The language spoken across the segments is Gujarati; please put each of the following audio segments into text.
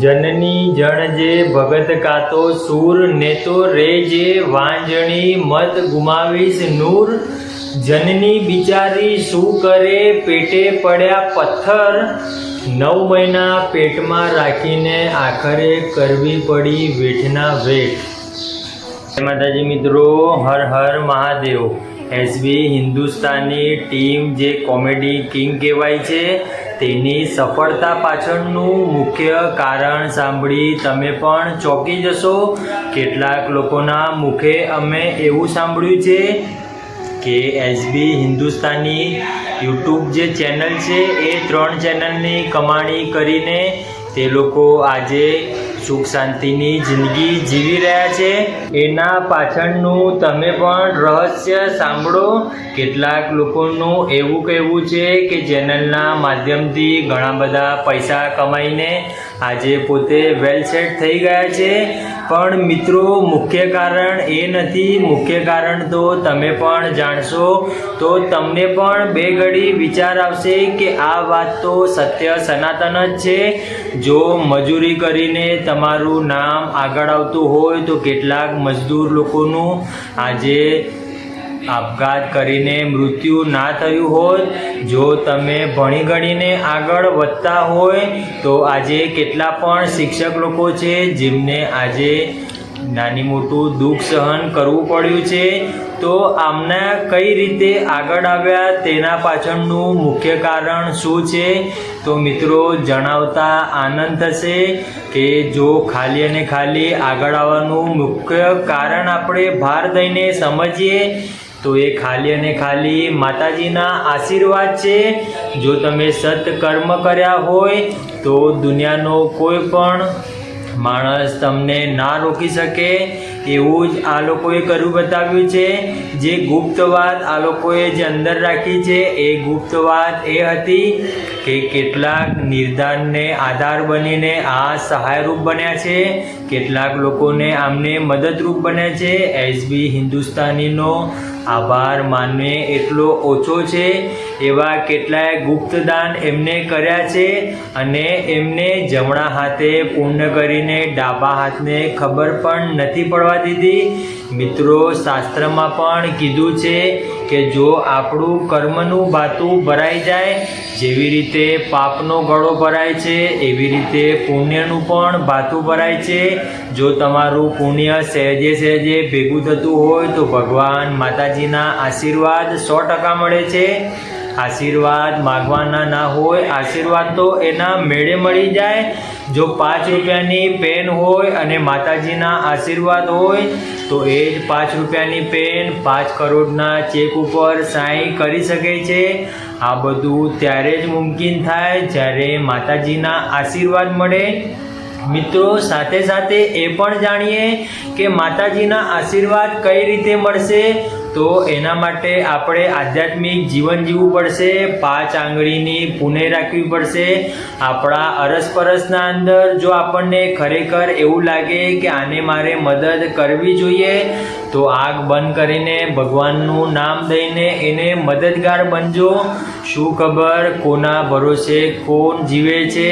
જનની જણ જે ભગત કાતો સૂર ને તો રે જે વાંજણી મત ગુમાવીશ નૂર. જનની બિચારી શું કરે? પેટે પડ્યા પથ્થર. નવ મહિના પેટમાં રાખીને આખરે કરવી પડી વેઠના વેઠ. માતાજી મિત્રો, હર હર મહાદેવ. એસબી હિન્દુસ્તાની ટીમ જે કોમેડી કિંગ કહેવાય છે. તેની સફળતા પાછળનું મુખ્ય કારણ સાંભળી તમે પણ ચોંકી જશો. કેટલાક લોકોના મુખે અમે એવું સાંભળ્યું છે કે એસબી હિન્દુસ્તાની યુટ્યુબ જે ચેનલ છે એ ત્રણ ચેનલની કમાણી કરીને તે લોકો આજે સુખ શાંતિની જિંદગી જીવી રહ્યા છે. એના પાછળનું તમે પણ રહસ્ય સાંભળો. કેટલાક લોકોનું એવું કહેવું છે કે ચેનલના માધ્યમથી ઘણા બધા પૈસા કમાઈને આજે પોતે વેલ સેટ થઈ ગયા છે. પણ મિત્રો, મુખ્ય કારણ એ નથી. મુખ્ય કારણ તો તમે પણ જાણશો. તો તમને પણ બે ઘડી વિચાર આવશે કે આ વાત તો સત્ય સનાતન જ છે. જો મજૂરી કરીને તમારું નામ આગળ આવતું હોય તો કેટલાક મજદૂર લોકોનું આજે આપઘાત કરીને મૃત્યુ ના થયું હોય જો તમે ભણી ગણીને આગળ વધતા હોય, તો આજે કેટલા પણ શિક્ષક લોકો છે જેમને આજે નાની મોટું દુઃખ સહન કરવું પડ્યું છે, તો આમના કઈ રીતે આગળ આવ્યા તેના પાછળનું મુખ્ય કારણ શું છે? તો મિત્રો, જણાવતા આનંદ થશે કે જો ખાલી અને ખાલી આગળ આવવાનું મુખ્ય કારણ આપણે ભાર દઈને સમજીએ તો એ ખાલી અને ખાલી માતાજીના આશીર્વાદ છે. જો તમે સત કર્મ કર્યા હોય, તો દુનિયાનો કોઈ પણ માણસ તમને ના રોકી શકે. એવું જ આ લોકોએ કર્યું બતાવ્યું છે. જે ગુપ્ત વાત આ લોકોએ જે અંદર રાખી છે, એ ગુપ્ત વાત એ હતી કે કેટલાક નિર્ધારને આધાર બનીને આ સહાયરૂપ બન્યા છે. કેટલાક લોકોને આમને મદદરૂપ બન્યા છે. એસબી હિન્દુસ્તાનીનો આભાર માનવે એટલો ઓછો છે એવા કેટલાય ગુપ્તદાન એમને કર્યા છે અને એમને જમણા હાથે પૂર્ણ કરીને ડાબા હાથને ખબર પણ નથી પડવા દીધી. મિત્રો, શાસ્ત્રમાં પણ કીધું છે કે જો આપણું કર્મનું બાતું ભરાઈ જાય જેવી રીતે પાપનો ગળો ભરાય છે, એવી રીતે પુણ્યનું પણ ભાથું ભરાય છે. જો તમારું પુણ્ય સહેજે સહેજે ભેગું થતું હોય તો ભગવાન માતાજીના આશીર્વાદ સો ટકા મળે છે. આશીર્વાદ માગવાના ના હોય, આશીર્વાદ તો એના મેળે મળી જાય. જો પાંચ રૂપિયાની પેન હોય અને માતાજીના આશીર્વાદ હોય, તો એ જ પાંચ રૂપિયાની પેન પાંચ કરોડના ચેક ઉપર સાઈ કરી શકે છે. આ બધું ત્યારે જ મુમકિન થાય જ્યારે માતાજીના આશીર્વાદ મળે. મિત્રો, સાથે સાથે એ પણ જાણીએ કે માતાજીના આશીર્વાદ કઈ રીતે મળશે? તો એના માટે આપણે આધ્યાત્મિક જીવન જીવવું પડશે, પાંચ આંગળીની પુને રાખવી પડશે. આપણા અરસપરસના અંદર જો આપણને ખરેખર એવું લાગે કે આને મારે મદદ કરવી જોઈએ, તો આગ બંધ કરીને ભગવાનનું નામ દઈને એને મદદગાર બનજો. શું ખબર કોના ભરોસે કોણ જીવે છે?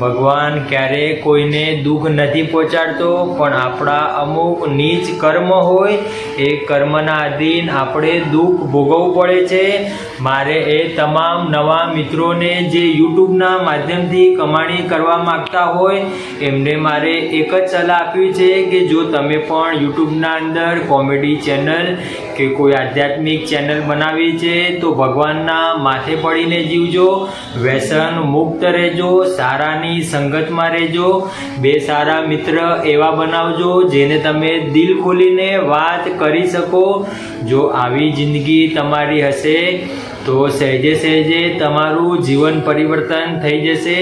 ભગવાન ક્યારે કોઈને દુઃખ નથી પહોંચાડતો, પણ આપણા અમુક નીચ કર્મ હોય, એ કર્મના આધીન આપણે દુઃખ ભોગવવું પડે છે. મારે એ તમામ નવા મિત્રોને જે યુટ્યુબના માધ્યમથી કમાણી કરવા માગતા હોય, એમને મારે એક જ સલાહ આપવી છે કે જો તમે પણ યુટ્યુબના અંદર કોમેડી ચેનલ કે કોઈ આધ્યાત્મિક ચેનલ બનાવી છે, તો ભગવાનના માથે પડીને જીવજો, વ્યસન મુક્ત રહેજો, સારાની સંગતમાં રહેજો, બે સારા મિત્ર એવા બનાવજો, જેને તમે દિલ ખોલીને વાત કરી શકો. જો આવી જિંદગી તમારી હશે, તો સહેજે સહેજે તમારું જીવન પરિવર્તન થઈ જશે.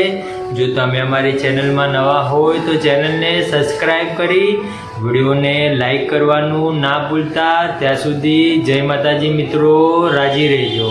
જો તમે અમારી ચેનલમાં નવા હોય તો ચેનલને સબસ્ક્રાઈબ કરી વિડીયોને લાઈક કરવાનું ના ભૂલતા. ત્યાં સુધી જય માતાજી મિત્રો, રાજી રહેજો.